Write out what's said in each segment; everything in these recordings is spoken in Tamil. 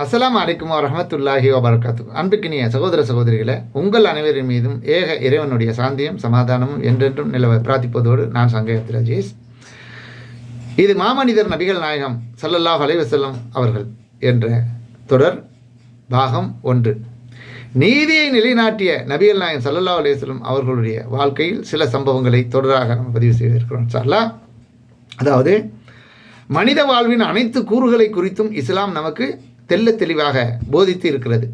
அஸ்லாம் அலைக்கும் வரஹமத்துல்லாஹி வபரகாத்து அன்புக்கினிய சகோதர சகோதரிகளை உங்கள் அனைவரின் மீதும் ஏக இறைவனுடைய சாந்தியும் சமாதானமும் என்றென்றும் நிலவ பிரார்த்திப்பதோடு நான் சங்கயத் ராஜேஷ் இது மாமனிதர் நபிகள் நாயகம் சல்லல்லாஹ் அலைவசல்லம் அவர்கள் என்ற தொடர் பாகம் ஒன்று. நீதியை நிலைநாட்டிய நபிகள் நாயகம் சல்லல்லா அலைஹி அவர்களுடைய வாழ்க்கையில் சில சம்பவங்களை தொடராக நம்ம பதிவு செய்திருக்கிறோம் சார்லா அதாவது மனித வாழ்வின் அனைத்து கூறுகளை குறித்தும் இஸ்லாம் நமக்கு தெல்ல தெளிவாக போதித்து இருக்கிறது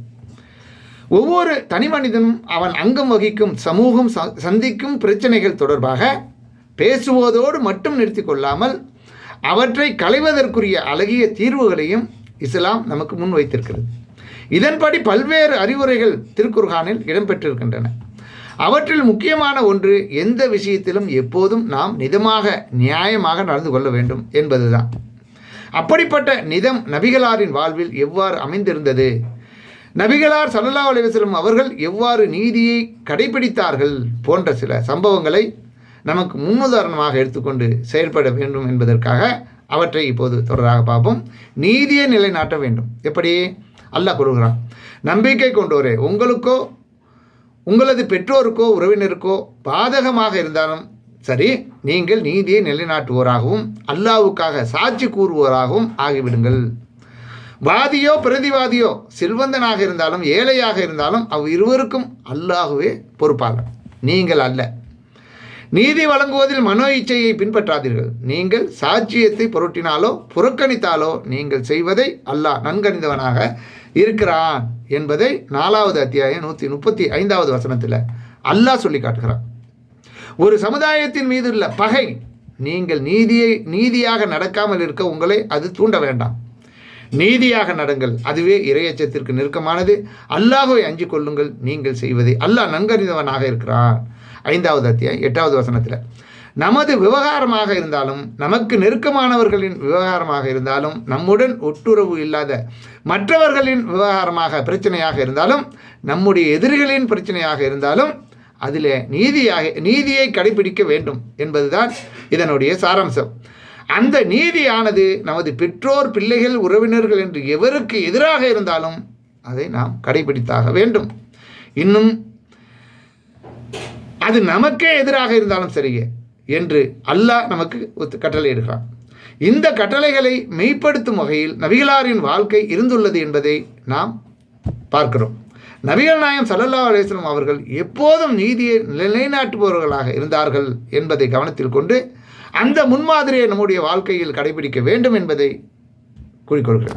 ஒவ்வொரு தனி மனிதனும் அவன் அங்கம் வகிக்கும் சமூகம் ச- சந்திக்கும் பிரச்சனைகள் தொடர்பாக பேசுவதோடு மட்டும் நிறுத்தி கொள்ளாமல் அவற்றை களைவதற்குரிய அழகிய தீர்வுகளையும் இஸ்லாம் நமக்கு முன் வைத்திருக்கிறது. இதன்படி பல்வேறு அறிவுரைகள் திருக்குர்கானில் இடம்பெற்றிருக்கின்றன. அவற்றில் முக்கியமான ஒன்று எந்த விஷயத்திலும் எப்போதும் நாம் நிதமாக நியாயமாக நடந்து கொள்ள வேண்டும் என்பதுதான். அப்படிப்பட்ட நிதம் நபிகளாரின் வாழ்வில் எவ்வாறு அமைந்திருந்தது? நபிகளார் ஸல்லல்லாஹு அலைஹி அவர்கள் எவ்வாறு நீதியை கடைபிடித்தார்கள் போன்ற சில சம்பவங்களை நமக்கு முன்னுதாரணமாக எடுத்துக்கொண்டு செயல்பட வேண்டும் என்பதற்காக அவற்றை இப்போது தொடராக பார்ப்போம். நீதியை நிலைநாட்ட வேண்டும். எப்படி? அல்லாஹ் கூறுகிறான் நம்பிக்கை கொண்டோரே உங்களுக்கோ உங்களது பெற்றோருக்கோ உறவினருக்கோ பாதகமாக இருந்தாலும் சரி நீங்கள் நீதியை நிலைநாட்டுவோராகவும் அல்லாவுக்காக சாட்சி கூறுவோராகவும் ஆகிவிடுங்கள். வாதியோ பிரதிவாதியோ செல்வந்தனாக இருந்தாலும் ஏழையாக இருந்தாலும் அவ் இருவருக்கும் அல்லாகவே பொறுப்பாளர் நீங்கள் அல்ல. நீதி வழங்குவதில் மனோ இச்சையை பின்பற்றாதீர்கள். நீங்கள் சாட்சியத்தை புரட்டினாலோ புறக்கணித்தாலோ நீங்கள் செய்வதை அல்லாஹ் நன்கறிந்தவனாக இருக்கிறான் என்பதை நாலாவது அத்தியாயம் நூற்றி முப்பத்தி ஐந்தாவது வசனத்தில் அல்லாஹ் சொல்லி காட்டுகிறான். ஒரு சமுதாயத்தின் மீது உள்ள பகை நீங்கள் நீதியை நீதியாக நடக்காமல் இருக்க உங்களை அது தூண்ட வேண்டாம். நீதியாக நடங்கள் அதுவே இரையச்சத்திற்கு நெருக்கமானது. அல்லாஹை அஞ்சு கொள்ளுங்கள் நீங்கள் செய்வதை. அல்லாஹ் நன்கறிந்தவனாக இருக்கிறான். ஐந்தாவது அத்தியாயம் எட்டாவது வசனத்தில். நமது விவகாரமாக இருந்தாலும் நமக்கு நெருக்கமானவர்களின் விவகாரமாக இருந்தாலும் நம்முடன் ஒட்டுறவு இல்லாத மற்றவர்களின் விவகாரமாக பிரச்சனையாக இருந்தாலும் நம்முடைய எதிரிகளின் பிரச்சனையாக இருந்தாலும் அதில் நீதியாக நீதியை கடைபிடிக்க வேண்டும் என்பதுதான் இதனுடைய சாராம்சம். அந்த நீதியானது நமது பெற்றோர் பிள்ளைகள் உறவினர்கள் என்று எவருக்கு எதிராக இருந்தாலும் அதை நாம் கடைபிடித்தாக வேண்டும். இன்னும் அது நமக்கே எதிராக இருந்தாலும் சரியே என்று அல்லாஹ் நமக்கு ஒத்து- கட்டளையிடுகிறான். இந்த கட்டளைகளை மெய்ப்படுத்தும் வகையில் நபிகளாரின் வாழ்க்கை இருந்துள்ளது என்பதை நாம் பார்க்கிறோம். நபிகள் நாயம் சல்லல்லா அலிஸ்லம் அவர்கள் எப்போதும் நீதியை நிலைநாட்டுபவர்களாக இருந்தார்கள் என்பதை கவனத்தில் கொண்டு அந்த முன்மாதிரியை நம்முடைய வாழ்க்கையில் கடைபிடிக்க வேண்டும் என்பதை குறிக்கொள்கிறேன்